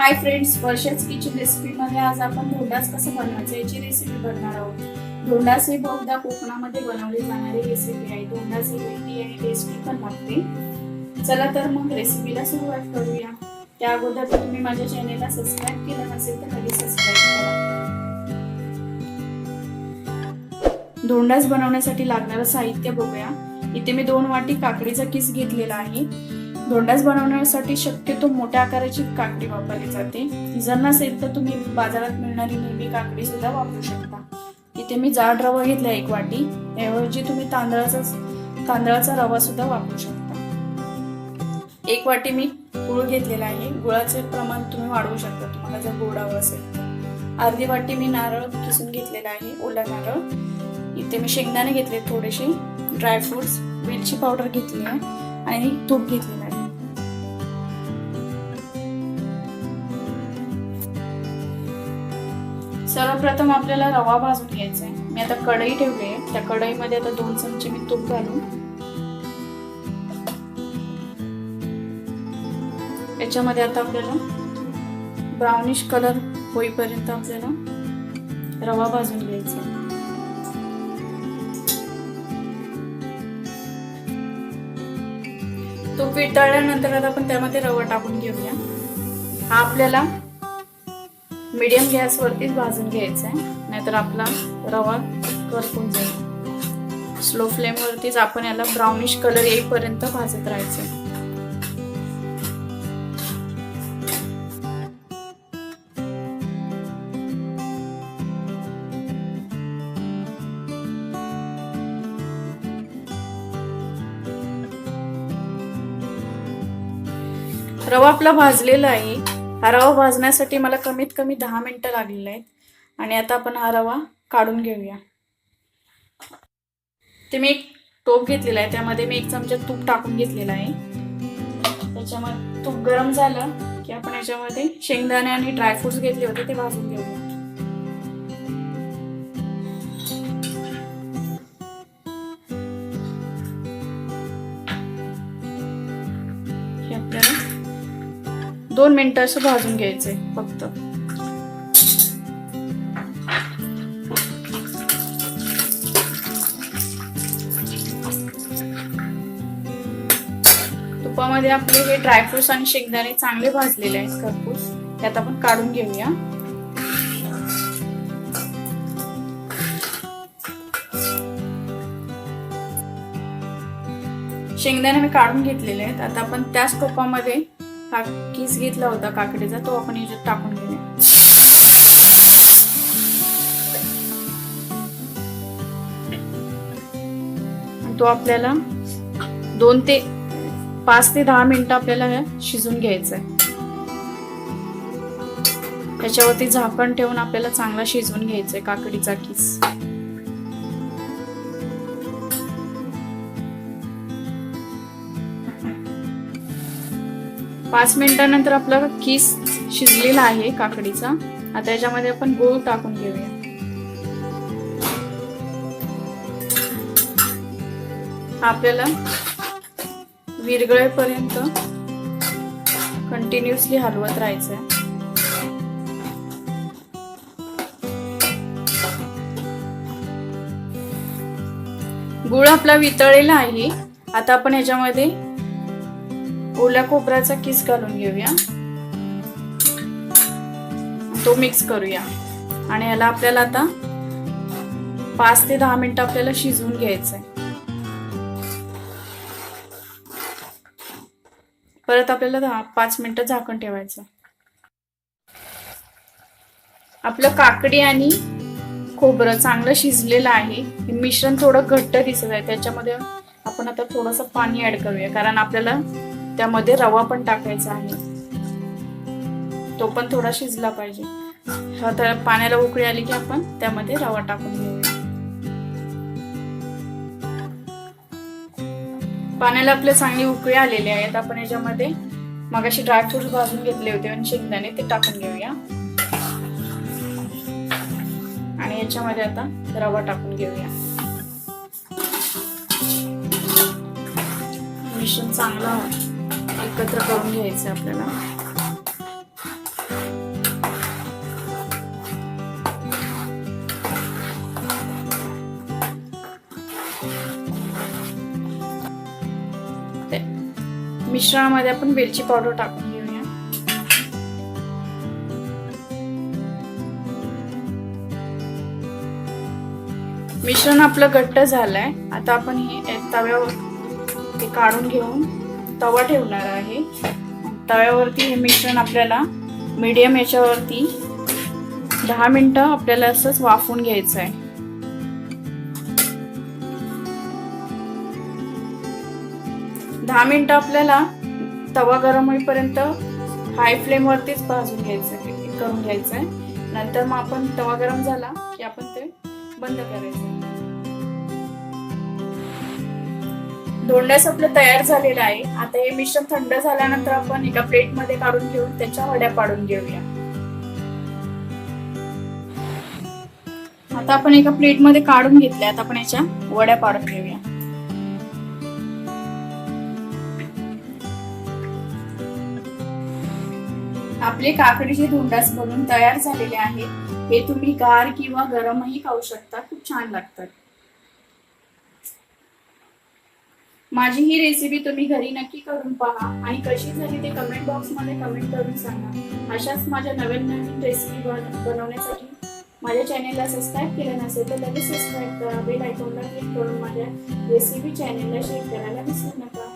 Hi friends वर्षाच kitchen रेसिपीमध्ये आज आपण धोंडास कसं बनवायचं याची रेसिपी बनणार आहोत. धोंडास हे बहुधा कोकणामध्ये बनवली जाणारी रेसिपी आहे. धोंडास ही हेल्दी आणि टेस्टी पण लागते. चला तर मग रेसिपीला सुरुवात करूया. त्या अगोदर जर तुम्ही माझ्या चॅनेलला सबस्क्राईब केलं नसेल तर कधी सबस्क्राईब करा. धोंडास बनवण्यासाठी लागणारं साहित्य बघूया. इथे मी दोन वाटी काकडीचा किस घेतलेला आहे. धोंडाच बनवण्यासाठी शक्यतो मोठ्या आकाराची काकडी वापरली जाते. ती जर नसेल तर तुम्ही बाजारात मिळणारी नेहमी काकडी सुद्धा वापरू शकता. इथे मी जाड रवा घेतला एक वाटी. त्याऐवजी तुम्ही तांदळाचा तांदळाचा रवा सुद्धा वापरू शकता. एक वाटी मी गुळ घेतलेला आहे. गुळाचे प्रमाण तुम्ही वाढवू शकता. तुम्हाला जर गोड हवं असेल अर्धी वाटी मी नारळ किसून घेतलेला आहे. ओला नारळ. इथे मी शेंगदाणे घेतले थोडेसे. ड्रायफ्रुट्स वेलची पावडर घेतली आहे. आणि तूप घेतलेलं आहे. सर्वप्रथम आपल्याला रवा भाजून घ्यायचा आहे. मी आता कढई ठेवली आहे. त्या कढईमध्ये आता दोन चमचे मी तूप घालून याच्यामध्ये आता आपल्याला ब्राउनिश कलर होईपर्यंत आपल्याला रवा भाजून घ्यायचा आहे. तूप वितळल्यानंतर आता आपण त्यामध्ये रवा टाकून घेऊया. हा आपल्याला मीडियम गॅसवरतीच भाजून घ्यायचं आहे नाहीतर आपला रवा करपून जाईल. स्लो फ्लेमवरतीच आपण याला ब्राउनिश कलर येईपर्यंत भाजत राहायचं रवा आपला भाजलेला आहे. हा रवा भाजण्यासाठी मला कमीत कमी दहा मिनिटं लागलेले आहेत. आणि आता आपण हा रवा काढून घेऊया. ते मी एक टोप घेतलेला आहे. त्यामध्ये मी एक चमचा तूप टाकून घेतलेला आहे. त्याच्यामध्ये तूप गरम झालं की आपण याच्यामध्ये शेंगदाणे आणि ड्रायफ्रुट्स घेतले होते ते भाजून घेऊया. दोन मिनटं असं भाजून घ्यायचंय फक्त. तुपामध्ये आपले हे ड्रायफ्रुट्स आणि शेंगदाणे चांगले भाजलेले आहेत खरपूस. त्यात आपण काढून घेऊया. शेंगदाणे मी काढून घेतलेले आहेत. आता आपण त्याच टोपामध्ये हा किस घेतला होता काकडीचा तो आपण याच्यात टाकून घेऊया तो आपल्याला दोन ते पाच ते दहा मिनिटं आपल्याला शिजून घ्यायचं आहे त्याच्यावरती झाकण ठेवून आपल्याला चांगला शिजवून घ्यायचंय काकडीचा किस. पाच मिनिटानंतर आपला किस शिजलेला आहे काकडीचा. आता याच्यामध्ये आपण गूळ टाकून घेऊया. आपल्याला विरगळेपर्यंत कंटिन्युअसली हलवत राहायचं आहे गुळ आपला वितळलेला आहे. आता आपण याच्यामध्ये ओल्या खोबऱ्याचा किस घालून घेऊया. तो मिक्स करूया. आणि याला आपल्याला आता पाच ते दहा मिनिटं आपल्याला शिजवून आहे परत आपल्याला दहा पाच मिनिटं झाकण ठेवायचं. आपलं काकडी आणि खोबरं चांगलं शिजलेलं आहे. मिश्रण थोडं घट्ट दिसत आहे. त्याच्यामध्ये आपण आता थोडंसं पाणी ऍड करूया. कारण आपल्याला त्यामध्ये रवा पण टाकायचा आहे. तो पण थोडा शिजला पाहिजे. आता पाण्याला उकळी आली की आपण त्यामध्ये रवा टाकून घेऊया. पाण्याला आपले चांगली उकळी आलेली आहेत. आपण याच्यामध्ये मगाशी ड्रायफ्रुट्स भाजून घेतले होते आणि शेंगदाणे ते टाकून घेऊया. आणि याच्यामध्ये आता रवा टाकून घेऊया. मिश्रण चांगलं एकत्र करून घ्यायचं आपल्याला. मिश्रणामध्ये आपण वेलची पावडर टाकून घेऊया. मिश्रण आपलं घट्ट झालंय. आता आपण हे तव्यावर ते काढून घेऊन तवा ठेवणार आहे. तव्यावरती हे मिश्रण आपल्याला मीडियम याच्यावरती दहा मिनटं आपल्याला असंच वाफवून घ्यायचं आहे. दहा मिनटं आपल्याला तवा गरम होईपर्यंत हाय फ्लेमवरतीच भाजून घ्यायचं आहे करून घ्यायचं आहे. नंतर मग आपण तवा गरम झाला की आपण ते बंद करायचं दोंडास आपलं तयार झालेलं आहे. आता हे मिश्रण थंड झाल्यानंतर आपण एका प्लेटमध्ये काढून घेऊन त्याच्या वड्या पाडून घेऊया. आता आपण एका प्लेटमध्ये काढून घेतल्या आता आपण याच्या वड्या पाडून घेऊया. आपले काकडीचे धोंडास बनून तयार झालेले आहेत हे तुम्ही गार किंवा गरमही खाऊ शकता खूप छान लागतात. माझी ही रेसिपी तुम्ही घरी नक्की करून पहा आणि कशी झाली ते कमेंट बॉक्समध्ये कमेंट करून सांगा. अशाच माझ्या नवीन नवीन रेसिपी बनवण्यासाठी माझ्या चॅनेलला सबस्क्राईब केलं नसेल तर लगेच सबस्क्राईब करा. बेल आयकॉनला क्लिक करून माझ्या रेसिपी चॅनेलला शेअर करायला विसरू नका.